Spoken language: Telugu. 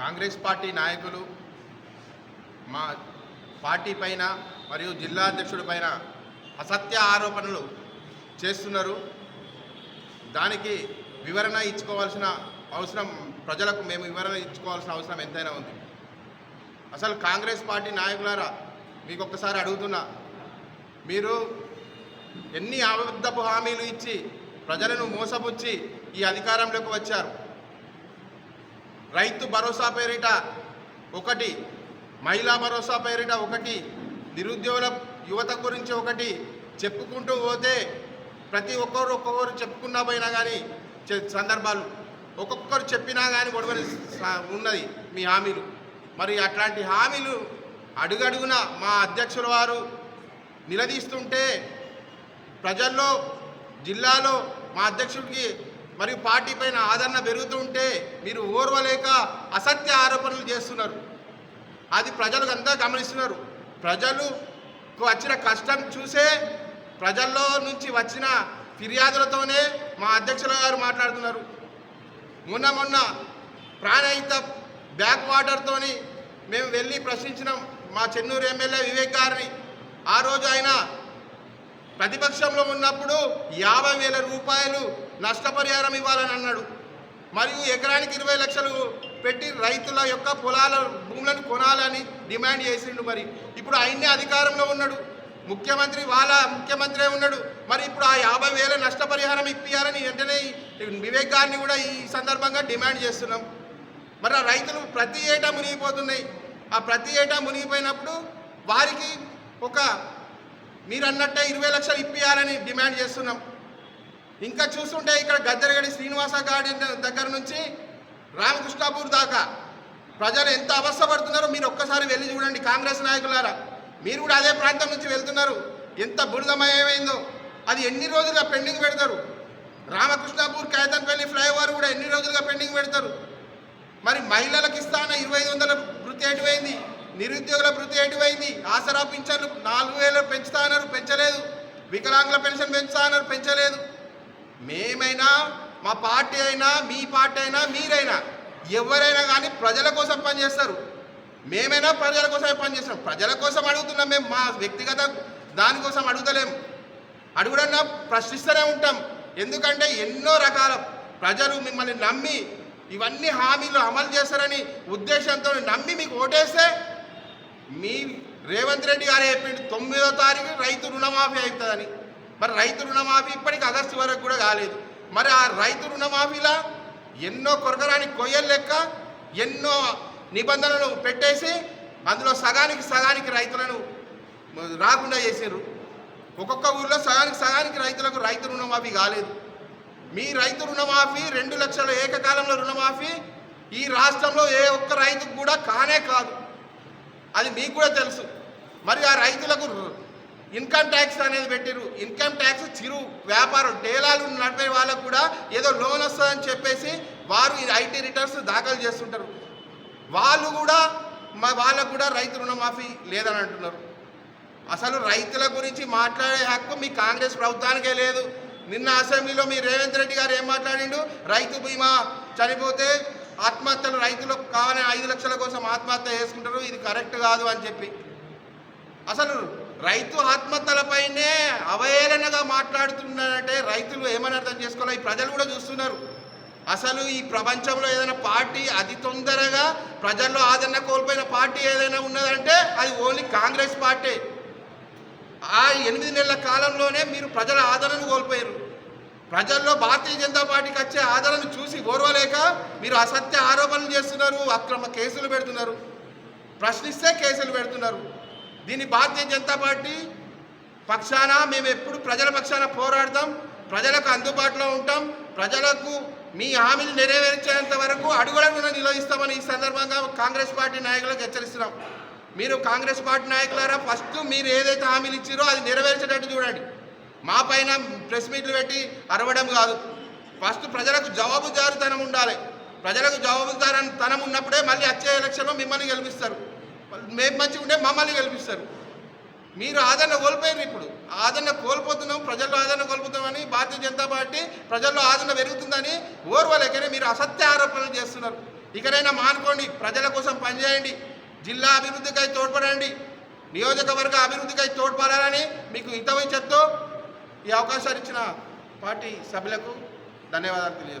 కాంగ్రెస్ పార్టీ నాయకులు మా పార్టీ పైన మరియు జిల్లా అధ్యక్షుడి పైన అసత్య ఆరోపణలు చేస్తున్నారు. దానికి వివరణ ఇచ్చుకోవాల్సిన అవసరం ప్రజలకు మేము వివరణ ఇచ్చుకోవాల్సిన అవసరం ఎంతైనా ఉంది. అసలు కాంగ్రెస్ పార్టీ నాయకులారా మీకు ఒక్కసారి అడుగుతున్నా మీరు ఎన్ని అబద్ధపు హామీలు ఇచ్చి ప్రజలను మోసపుచ్చి ఈ అధికారంలోకి వచ్చారు? రైతు భరోసా పేరిట ఒకటి మహిళా భరోసా పేరిట ఒకటి నిరుద్యోగుల యువత గురించి ఒకటి చెప్పుకుంటూ పోతే ప్రతి ఒక్కరు ఒక్కొక్కరు చెప్పుకున్నా పోయినా కానీ సందర్భాలు ఒక్కొక్కరు చెప్పినా కానీ గొడవలు ఉన్నది మీ హామీలు. మరి అట్లాంటి హామీలు అడుగడుగున మా అధ్యక్షుల వారు నిలదీస్తుంటే ప్రజల్లో జిల్లాలో మా అధ్యక్షుడికి మరియు పార్టీ పైన ఆదరణ పెరుగుతుంటే మీరు ఓర్వలేక అసత్య ఆరోపణలు చేస్తున్నారు. అది ప్రజలు అంతా గమనిస్తున్నారు. ప్రజలు వచ్చిన కష్టం చూసే ప్రజల్లో నుంచి వచ్చిన ఫిర్యాదులతోనే మా అధ్యక్షుల గారు మాట్లాడుతున్నారు. మొన్న మొన్న ప్రాణహిత బ్యాక్ వాటర్తోని మేము వెళ్ళి ప్రశ్నించినాం. మా చెన్నూరు ఎమ్మెల్యే వివేక్ గారిని. ఆ రోజు ఆయన ప్రతిపక్షంలో ఉన్నప్పుడు యాభై వేల రూపాయలు నష్టపరిహారం ఇవ్వాలని అన్నాడు. మరియు ఎకరానికి ఇరవై లక్షలు పెట్టి రైతుల యొక్క పొలాల భూములను కొనాలని డిమాండ్ చేసిండు మరి. ఇప్పుడు ఆయన్నే అధికారంలో ఉన్నాడు. ముఖ్యమంత్రి వాళ్ళ ముఖ్యమంత్రి ఉన్నాడు. మరి ఇప్పుడు ఆ యాభై వేల నష్టపరిహారం ఇప్పియాలని వెంటనే వివేక్ గారిని కూడా ఈ సందర్భంగా డిమాండ్ చేస్తున్నాం. మరి ఆ రైతులు ప్రతి ఏటా మునిగిపోతున్నాయి. ఆ ప్రతి ఏటా మునిగిపోయినప్పుడు వారికి ఒక మీరు అన్నట్టే ఇరవై లక్షలు ఇప్పియాలని డిమాండ్ చేస్తున్నాం. ఇంకా చూస్తుంటే ఇక్కడ గద్దరగడి శ్రీనివాస గార్డెన్ దగ్గర నుంచి రామకృష్ణాపూర్ దాకా ప్రజలు ఎంత అవస్థపడుతున్నారో మీరు ఒక్కసారి వెళ్ళి చూడండి కాంగ్రెస్ నాయకులారా. మీరు కూడా అదే ప్రాంతం నుంచి వెళ్తున్నారు. ఎంత బురదమయమైందో. అది ఎన్ని రోజులుగా పెండింగ్ పెడతారు? రామకృష్ణాపూర్ కేతన్పల్లి ఫ్లైఓవర్ కూడా ఎన్ని రోజులుగా పెండింగ్ పెడతారు? మరి మహిళలకు ఇస్తాన ఇరవై ఐదు వందల నిరుద్యోగుల వృత్తి ఎటువైంది ఆసరా పింఛన్లు నాలుగు వేలు పెంచుతా అన్నారు పెంచలేదు. వికలాంగుల పెన్షన్ పెంచుతా అన్నారు పెంచలేదు. మేమైనా మా పార్టీ అయినా మీ పార్టీ అయినా మీరైనా ఎవరైనా కానీ ప్రజల కోసం పనిచేస్తారు మేమైనా ప్రజల కోసమే పనిచేస్తాం ప్రజల కోసం అడుగుతున్నాం మేము మా వ్యక్తిగత దానికోసం అడుగుతలేం. అడుగుడన్నా ప్రశ్నిస్తూనే ఉంటాం. ఎందుకంటే ఎన్నో రకాల ప్రజలు మిమ్మల్ని నమ్మి ఇవన్నీ హామీలు అమలు చేస్తారని ఉద్దేశంతో నమ్మి మీకు ఓటేస్తే మీ రేవంత్ రెడ్డి గారు చెప్పిండు తొమ్మిదో తారీఖు రైతు రుణమాఫీ అవుతుందని. మరి రైతు రుణమాఫీ ఇప్పటికి ఆగస్టు వరకు కూడా కాలేదు. మరి ఆ రైతు రుణమాఫీలా? ఎన్నో కొరకరాని కొయ్యలు లెక్క ఎన్నో నిబంధనలు పెట్టేసి అందులో సగానికి సగానికి రైతులను రాకుండా చేసారు ఒక్కొక్క ఊర్లో సగానికి సగానికి రైతులకు రైతు రుణమాఫీ కాలేదు. మీ రైతు రుణమాఫీ రెండు లక్షల ఏకకాలంలో రుణమాఫీ ఈ రాష్ట్రంలో ఏ ఒక్క రైతుకు కూడా కానే కాదు. అది మీకు కూడా తెలుసు. మరి ఆ రైతులకు ఇన్కమ్ ట్యాక్స్ అనేది పెట్టిరు ఇన్కమ్ ట్యాక్స్ చిరు వ్యాపారం డేలాలు నడిపే వాళ్ళకు కూడా ఏదో లోన్ వస్తుందని చెప్పేసి వారు ఈ ఐటీ రిటర్న్స్ దాఖలు చేస్తుంటారు. వాళ్ళు కూడా మా వాళ్ళకు కూడా రైతు రుణమాఫీ లేదని అంటున్నారు. అసలు రైతుల గురించి మాట్లాడే హక్కు మీ కాంగ్రెస్ ప్రభుత్వానికే లేదు. నిన్న అసెంబ్లీలో మీ రేవంత్ రెడ్డి గారు ఏం మాట్లాడిండు? రైతు బీమా చనిపోతే ఆత్మహత్యలు రైతులకు కావాలని ఐదు లక్షల కోసం ఆత్మహత్య చేసుకుంటారు. ఇది కరెక్ట్ కాదు అని చెప్పి. అసలు రైతు ఆత్మహత్యలపైనే అవహేళనగా మాట్లాడుతున్నారంటే రైతులు ఏమని అర్థం చేసుకోవాలి? ఈ ప్రజలు కూడా చూస్తున్నారు. అసలు ఈ ప్రపంచంలో ఏదైనా పార్టీ అతి తొందరగా ప్రజల్లో ఆదరణ కోల్పోయిన పార్టీ ఏదైనా ఉన్నదంటే అది ఓన్లీ కాంగ్రెస్ పార్టీ. ఆ ఎనిమిది నెలల కాలంలోనే మీరు ప్రజల ఆదరణను కోల్పోయారు. ప్రజల్లో భారతీయ జనతా పార్టీకి వచ్చే ఆదరణ చూసి ఓర్వలేక మీరు అసత్య ఆరోపణలు చేస్తున్నారు అక్రమ కేసులు పెడుతున్నారు ప్రశ్నిస్తే కేసులు పెడుతున్నారు. దీన్ని భారతీయ జనతా పార్టీ పక్షాన మేము ఎప్పుడు ప్రజల పక్షాన పోరాడతాం ప్రజలకు అందుబాటులో ఉంటాం ప్రజలకు మీ హామీలు నెరవేర్చేంత వరకు అడుగులను నిలదీస్తామని ఈ సందర్భంగా కాంగ్రెస్ పార్టీ నాయకులకు హెచ్చరిస్తున్నాం. మీరు కాంగ్రెస్ పార్టీ నాయకులారా ఫస్ట్ మీరు ఏదైతే హామీలు ఇచ్చారో అది నెరవేర్చేటట్టు చూడండి. మా పైన ప్రెస్ మీట్లు పెట్టి అరవడం కాదు. ఫస్ట్ ప్రజలకు జవాబుదారుతనం ఉండాలి. ప్రజలకు జవాబుదారుతనం ఉన్నప్పుడే మళ్ళీ వచ్చే ఎలక్షన్లో మిమ్మల్ని గెలిపిస్తారు. మేము మంచిగా ఉంటే మమ్మల్ని గెలిపిస్తారు. మీరు ఆదరణ కోల్పోయారు ఇప్పుడు. ఆదరణ కోల్పోతున్నాం ప్రజల్లో ఆదరణ కోల్పోతున్నామని భారతీయ జనతా పార్టీ ప్రజల్లో ఆదరణ పెరుగుతుందని ఓర్వలేకనే మీరు అసత్య ఆరోపణలు చేస్తున్నారు. ఇకనైనా మానుకోండి ప్రజల కోసం పనిచేయండి జిల్లా అభివృద్ధికై తోడ్పడండి నియోజకవర్గ అభివృద్ధికై తోడ్పడాలని మీకు హితవి చెప్తూ ఈ అవకాశాన్ని ఇచ్చిన పార్టీ సభ్యులకు ధన్యవాదాలు తెలియజేస్తున్నాను.